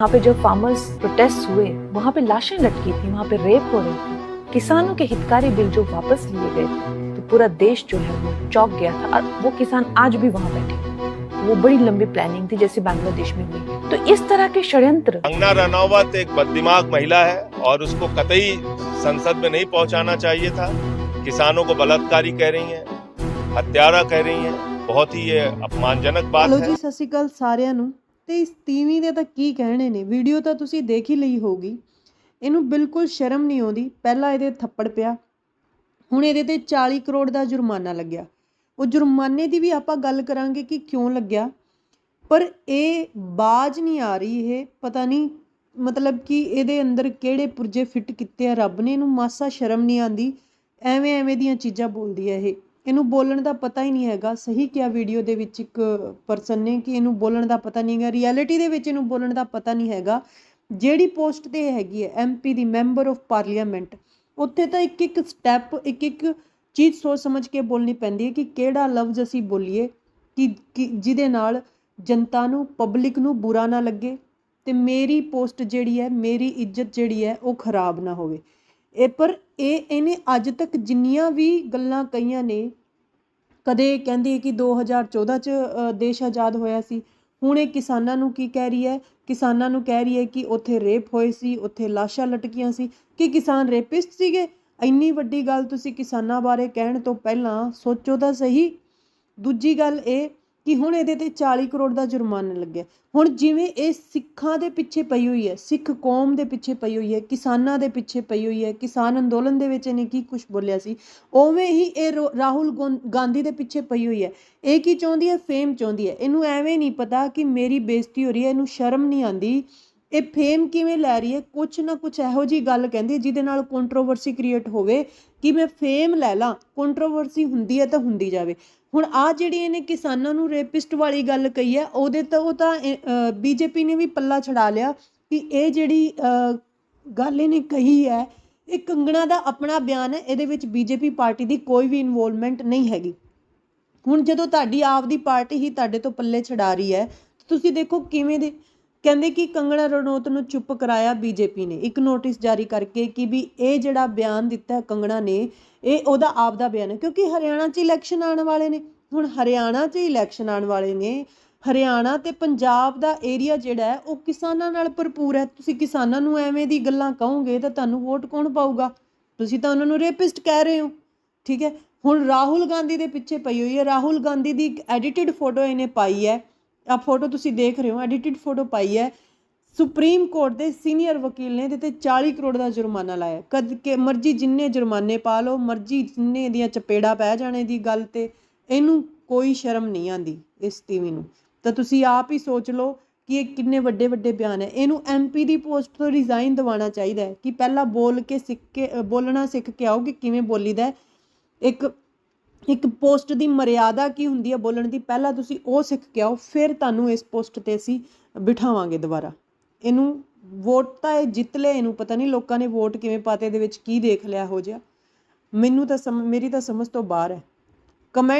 वहाँ पे जब फार्मर्स प्रोटेस्ट हुए वहाँ पे लाशें लटकी थी वहाँ पे रेप हो रही थी। किसानों के हितकारी बिल जो वापस लिए गए थे तो पूरा देश जो है वो चौक गया था और वो किसान आज भी वहाँ बैठे वो बड़ी लंबी प्लानिंग थी जैसे बांग्लादेश में हुई। तो इस तरह के षड्यंत्र कंगना रनौत एक बददिमाग महिला है और उसको कतई संसद में नहीं पहुँचाना चाहिए था। किसानों को बलात्कारी कह रही है हत्यारा कह रही है। बहुत ही ये अपमानजनक बात है। जी ਤੇ ਇਸ ਤੀਵੀਂ ਦੇ ਤਾਂ ਕੀ ਕਹਿਣੇ ਨੇ? ਵੀਡੀਓ ਤਾਂ ਤੁਸੀਂ ਦੇਖ ਹੀ ਲਈ ਹੋਊਗੀ। ਇਹਨੂੰ ਬਿਲਕੁਲ ਸ਼ਰਮ ਨਹੀਂ ਆਉਂਦੀ। ਪਹਿਲਾਂ ਇਹਦੇ ਥੱਪੜ ਪਿਆ। ਹੁਣ ਇਹਦੇ ਤੇ 40 ਕਰੋੜ ਦਾ ਜੁਰਮਾਨਾ ਲੱਗਿਆ। ਉਹ ਜੁਰਮਾਨੇ ਦੀ ਵੀ ਆਪਾਂ ਗੱਲ ਕਰਾਂਗੇ ਕਿ ਕਿਉਂ ਲੱਗਿਆ। ਪਰ ਇਹ ਬਾਜ ਨਹੀਂ ਆ ਰਹੀ ਇਹ। ਪਤਾ ਨਹੀਂ ਮਤਲਬ ਕਿ ਇਹਦੇ ਅੰਦਰ ਕਿਹੜੇ ਪੁਰਜੇ ਫਿੱਟ ਕੀਤੇ ਆ। ਰੱਬ ਨੇ ਇਹਨੂੰ ਮਾਸਾ ਸ਼ਰਮ ਨਹੀਂ ਆਂਦੀ ਐਵੇਂ ਐਵੇਂ ਦੀਆਂ ਚੀਜ਼ਾਂ ਬੋਲਦੀ ਹੈ ਇਹ। ਇਹਨੂੰ ਬੋਲਣ ਦਾ ਪਤਾ ਹੀ ਨਹੀਂ ਹੈਗਾ। ਸਹੀ ਕਿਹਾ ਵੀਡੀਓ ਦੇ ਵਿੱਚ ਇੱਕ ਪਰਸਨ ਨੇ ਕਿ ਇਹਨੂੰ ਬੋਲਣ ਦਾ ਪਤਾ ਨਹੀਂ ਹੈਗਾ। ਰਿਐਲਿਟੀ ਦੇ ਵਿੱਚ ਇਹਨੂੰ ਬੋਲਣ ਦਾ ਪਤਾ ਨਹੀਂ ਹੈਗਾ। ਜਿਹੜੀ ਪੋਸਟ ਤੇ ਹੈਗੀ ਹੈ ਐਮਪੀ ਦੀ ਮੈਂਬਰ ਆਫ ਪਾਰਲੀਮੈਂਟ ਉੱਥੇ ਤਾਂ ਇੱਕ ਇੱਕ ਸਟੈਪ ਇੱਕ ਇੱਕ ਚੀਜ਼ ਸੋਚ ਸਮਝ ਕੇ ਬੋਲਣੀ ਪੈਂਦੀ ਹੈ ਕਿ ਕਿਹੜਾ ਲਫ਼ਜ਼ ਅਸੀਂ ਬੋਲੀਏ, ਕਿ ਕਿ ਜਿਹਦੇ ਨਾਲ ਜਨਤਾ ਨੂੰ ਪਬਲਿਕ ਨੂੰ ਬੁਰਾ ਨਾ ਲੱਗੇ ਤੇ ਮੇਰੀ ਪੋਸਟ ਜਿਹੜੀ ਹੈ, ਮੇਰੀ ਇੱਜ਼ਤ ਜਿਹੜੀ ਹੈ, ਉਹ ਖਰਾਬ ਨਾ ਹੋਵੇ। ਇਹ ਪਰ ਇਹ ਇਹਨੇ ਅੱਜ ਤੱਕ ਜਿੰਨੀਆਂ ਵੀ ਗੱਲਾਂ ਕਹੀਆਂ ਨੇ, ਕਦੇ ਕਹਿੰਦੀ ਹੈ ਕਿ 2014 ਚ ਦੇਸ਼ ਆਜ਼ਾਦ ਹੋਇਆ ਸੀ, ਹੁਣ ਇਹ ਕਿਸਾਨਾਂ ਨੂੰ ਕੀ ਕਹਿ ਰਹੀ ਹੈ? ਕਿਸਾਨਾਂ ਨੂੰ ਕਹਿ ਰਹੀ ਹੈ ਕਿ ਉੱਥੇ ਰੇਪ ਹੋਏ ਸੀ, ਉੱਥੇ ਲਾਸ਼ਾਂ ਲਟਕੀਆਂ ਸੀ, ਕਿ ਕਿਸਾਨ ਰੇਪਿਸਟ ਸੀਗੇ? ਇੰਨੀ ਵੱਡੀ ਗੱਲ ਤੁਸੀਂ ਕਿਸਾਨਾਂ ਬਾਰੇ ਕਹਿਣ ਤੋਂ ਪਹਿਲਾਂ ਸੋਚੋ ਤਾਂ ਸਹੀ। ਦੂਜੀ ਗੱਲ ਇਹ ਕਿ ਹੁਣ ਇਹਦੇ ਤੇ 40 ਕਰੋੜ ਦਾ ਜੁਰਮਾਨਾ ਲੱਗਿਆ। ਹੁਣ ਜਿਵੇਂ ਇਹ ਸਿੱਖਾਂ ਦੇ ਪਿੱਛੇ ਪਈ ਹੋਈ ਹੈ, ਸਿੱਖ ਕੌਮ ਦੇ ਪਿੱਛੇ ਪਈ ਹੋਈ ਹੈ, ਕਿਸਾਨਾਂ ਦੇ ਪਿੱਛੇ ਪਈ ਹੋਈ ਹੈ, ਕਿਸਾਨ ਅੰਦੋਲਨ ਦੇ ਵਿੱਚ ਇਹਨੇ ਕੀ ਕੁਝ ਬੋਲਿਆ ਸੀ, ਉਵੇਂ ਹੀ ਇਹ ਰੋ- ਰਾਹੁਲ ਗੋਂ- ਗਾਂਧੀ ਦੇ ਪਿੱਛੇ ਪਈ ਹੋਈ ਹੈ। ਇਹ ਕੀ ਚਾਹੁੰਦੀ ਹੈ? ਫੇਮ ਚਾਹੁੰਦੀ ਹੈ। ਇਹਨੂੰ ਐਵੇਂ ਨਹੀਂ ਪਤਾ ਕਿ ਮੇਰੀ ਬੇਇੱਜ਼ਤੀ ਹੋ ਰਹੀ ਹੈ, ਇਹਨੂੰ ਸ਼ਰਮ ਨਹੀਂ ਆਂਦੀ ਇਹ ਫੇਮ ਕਿਵੇਂ ਲੈ ਰਹੀ ਹੈ? ਕੁਛ ਨਾ ਕੁਛ ਇਹੋ ਜੀ ਗੱਲ ਕਹਿੰਦੀ ਜਿਹਦੇ ਨਾਲ ਕੰਟਰੋਵਰਸੀ ਕ੍ਰੀਏਟ ਹੋਵੇ ਕਿ ਮੈਂ ਫੇਮ ਲੈ ਲਾਂ ਕੰਟਰੋਵਰਸੀ ਹੁੰਦੀ ਹੈ ਤਾਂ ਹੁੰਦੀ ਜਾਵੇ। ਹੁਣ ਆ ਜਿਹੜੀ ਇਹਨੇ ਕਿਸਾਨਾਂ ਨੂੰ ਰੇਪਿਸਟ ਵਾਲੀ ਗੱਲ ਕਹੀ ਹੈ, ਉਹਦੇ ਤਾਂ ਉਹ ਤਾਂ ਬੀਜੇਪੀ ਨੇ ਵੀ ਪੱਲਾ ਛਡਾ ਲਿਆ ਕਿ ਇਹ ਜਿਹੜੀ ਗੱਲ ਇਹਨੇ ਕਹੀ ਹੈ, ਇਹ ਕੰਗਣਾ ਦਾ ਆਪਣਾ ਬਿਆਨ ਹੈ, ਇਹਦੇ ਵਿੱਚ ਬੀਜੇਪੀ ਪਾਰਟੀ ਦੀ ਕੋਈ ਵੀ ਇਨਵੋਲਵਮੈਂਟ ਨਹੀਂ ਹੈਗੀ। ਹੁਣ ਜਦੋਂ ਤੁਹਾਡੀ ਆਪਦੀ ਪਾਰਟੀ ਹੀ ਤੁਹਾਡੇ ਤੋਂ ਪੱਲੇ ਛਡਾ ਰਹੀ ਹੈ, ਤੁਸੀਂ ਦੇਖੋ ਕਿਵੇਂ ਦੇ ਕਹਿੰਦੇ ਕਿ ਕੰਗਣਾ ਰਣੌਤ ਨੂੰ ਚੁੱਪ ਕਰਾਇਆ ਬੀਜੇਪੀ ਨੇ। ਇੱਕ ਨੋਟਿਸ ਜਾਰੀ ਕਰਕੇ ਕਿ ਵੀ ਇਹ ਜਿਹੜਾ ਬਿਆਨ ਦਿੱਤਾ ਕੰਗਣਾ ਨੇ, ਇਹ ਉਹਦਾ ਆਪ ਦਾ ਬਿਆਨ ਹੈ, ਕਿਉਂਕਿ ਹਰਿਆਣਾ 'ਚ ਇਲੈਕਸ਼ਨ ਆਉਣ ਵਾਲੇ ਨੇ। ਹੁਣ ਹਰਿਆਣਾ 'ਚ ਇਲੈਕਸ਼ਨ ਆਉਣ ਵਾਲੇ ਨੇ। ਹਰਿਆਣਾ ਤੇ ਪੰਜਾਬ ਦਾ ਏਰੀਆ ਜਿਹੜਾ ਹੈ, ਉਹ ਕਿਸਾਨਾਂ ਨਾਲ ਭਰਪੂਰ ਹੈ। ਤੁਸੀਂ ਕਿਸਾਨਾਂ ਨੂੰ ਐਵੇਂ ਦੀ ਗੱਲਾਂ ਕਹੋਗੇ ਤਾਂ ਤੁਹਾਨੂੰ ਵੋਟ ਕੌਣ ਪਾਊਗਾ? ਤੁਸੀਂ ਤਾਂ ਉਹਨਾਂ ਨੂੰ ਰੇਪਿਸਟ ਕਹਿ ਰਹੇ ਹੋ, ਠੀਕ ਹੈ? ਹੁਣ ਰਾਹੁਲ ਗਾਂਧੀ ਦੇ ਪਿੱਛੇ ਪਈ ਹੋਈ ਹੈ। ਰਾਹੁਲ ਗਾਂਧੀ ਦੀ ਇੱਕ ਐਡੀਟਿਡ ਫੋਟੋ ਇਹਨੇ ਪਾਈ ਹੈ। ਆ ਫੋਟੋ ਤੁਸੀਂ ਦੇਖ ਰਹੇ ਹੋ ਐਡੀਟਿਡ ਫੋਟੋ ਪਾਈ ਹੈ। ਸੁਪਰੀਮ ਕੋਰਟ ਦੇ ਸੀਨੀਅਰ ਵਕੀਲ ਨੇ ਇਹਦੇ ਤੇ 40 ਕਰੋੜ ਦਾ ਜੁਰਮਾਨਾ ਲਾਇਆ ਕਦ ਕਿ ਮਰਜ਼ੀ ਜਿੰਨੇ ਜੁਰਮਾਨੇ ਪਾ ਲਓ, ਮਰਜ਼ੀ ਜਿੰਨੇ ਦੀਆਂ ਚਪੇੜਾ ਪੈ ਜਾਣੇ ਦੀ ਗੱਲ ਤੇ, ਇਹਨੂੰ ਕੋਈ ਸ਼ਰਮ ਨਹੀਂ ਆਂਦੀ ਇਸ ਟੀਵੀ ਨੂੰ। ਤਾਂ ਤੁਸੀਂ ਆਪ ਹੀ ਸੋਚ ਲਓ ਕਿ ਇਹ ਕਿੰਨੇ ਵੱਡੇ ਵੱਡੇ ਬਿਆਨ ਹੈ। ਇਹਨੂੰ ਐਮਪੀ ਦੀ ਪੋਸਟ ਤੋਂ ਰਿਜ਼ਾਈਨ ਦਿਵਾਉਣਾ ਚਾਹੀਦਾ ਹੈ ਕਿ ਪਹਿਲਾਂ ਬੋਲ ਕੇ ਸਿੱਖ ਕੇ ਬੋਲਣਾ ਸਿੱਖ ਕੇ ਆਓ ਕਿ ਕਿਵੇਂ ਬੋਲੀਦਾ ਹੈ। ਇੱਕ ਇੱਕ ਪੋਸਟ ਦੀ ਮਰਿਆਦਾ ਕੀ ਹੁੰਦੀ ਹੈ ਬੋਲਣ ਦੀ? ਪਹਿਲਾਂ ਤੁਸੀਂ ਉਹ ਸਿੱਖ ਕੇ ਆਓ, ਫਿਰ ਤੁਹਾਨੂੰ ਇਸ ਪੋਸਟ ਤੇ ਅਸੀਂ ਬਿਠਾਵਾਂਗੇ ਦੁਬਾਰਾ। ਇਹਨੂੰ ਵੋਟ ਤਾਂ ਇਹ ਜਿੱਤ ਲਿਆ ਇਹਨੂੰ, ਪਤਾ ਨਹੀਂ ਲੋਕਾਂ ਨੇ ਵੋਟ ਕਿਵੇਂ ਪਾਤੇ, ਇਹਦੇ ਵਿੱਚ ਕੀ ਦੇਖ ਲਿਆ ਹੋ ਜਿਹਾ। ਮੈਨੂੰ ਤਾਂ ਸਮ ਮੇਰੀ ਤਾਂ ਸਮਝ ਤੋਂ ਬਾਹਰ ਹੈ। ਕਮੈਂਟ